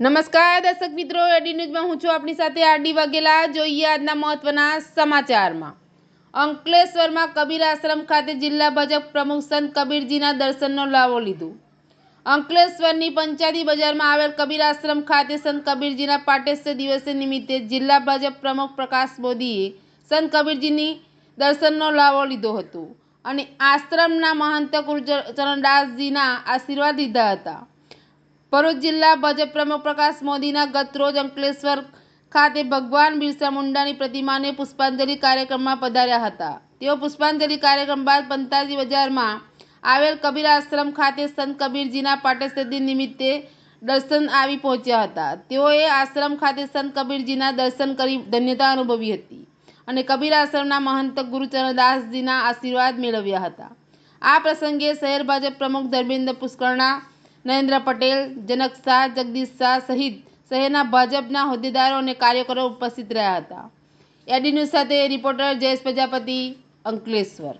નમસ્કાર, દર્શક મિત્રો. એડી ન્યૂઝમાં હું છું આપણી સાથે આરડી વાઘેલા. જોઈએ આજના મહત્વના સમાચારમાં. અંકલેશ્વરમાં કબીર આશ્રમ ખાતે જિલ્લા ભાજપ પ્રમુખ સંત કબીરજીના દર્શનનો લાવો લીધો. અંકલેશ્વરની પંચાયતી બજારમાં આવેલ કબીર આશ્રમ ખાતે સંત કબીરજીના પાટેશ્વર દિવસે નિમિત્તે જિલ્લા ભાજપ પ્રમુખ પ્રકાશ મોદીએ સંત કબીરજીની દર્શનનો લાવો લીધો હતો અને આશ્રમના મહંત ગુરુચરણદાસજીના આશીર્વાદ લીધા હતા. ભરૂચ જિલ્લા ભાજપ પ્રમુખ પ્રકાશ મોદીના ગતરોજ અંકલેશ્વર ખાતે ભગવાન બિરસા મુંડાની પ્રતિમાને પુષ્પાંજલિ કાર્યક્રમમાં પધાર્યા હતા. તેઓ પુષ્પાંજલિ કાર્યક્રમ બાદ પંતાજી બજારમાં આવેલ કબીર આશ્રમ ખાતે સંત કબીરજીના પાટેશ્વર નિમિત્તે દર્શન આવી પહોંચ્યા હતા. તેઓએ આશ્રમ ખાતે સંત કબીરજીના દર્શન કરી ધન્યતા અનુભવી હતી અને કબીર આશ્રમના મહંત ગુરુચરણદાસજીના આશીર્વાદ મેળવ્યા હતા. આ પ્રસંગે શહેર ભાજપ પ્રમુખ ધર્મેન્દ્ર પુષ્કરણા નરેન્દ્ર પટેલ, જનક શાહ, જગદીશ શાહ સહિત શહેરના ભાજપના હોદ્દેદારો અને કાર્યકરો ઉપસ્થિત રહ્યા હતા એડી ન્યૂઝ સાથે reporter Jayesh Prajapati, Ankleshwar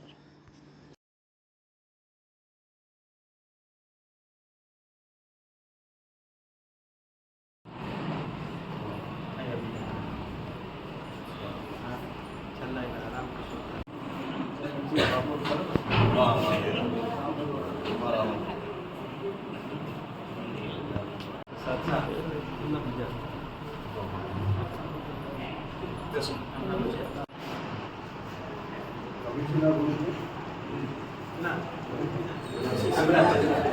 Wow. Gracias.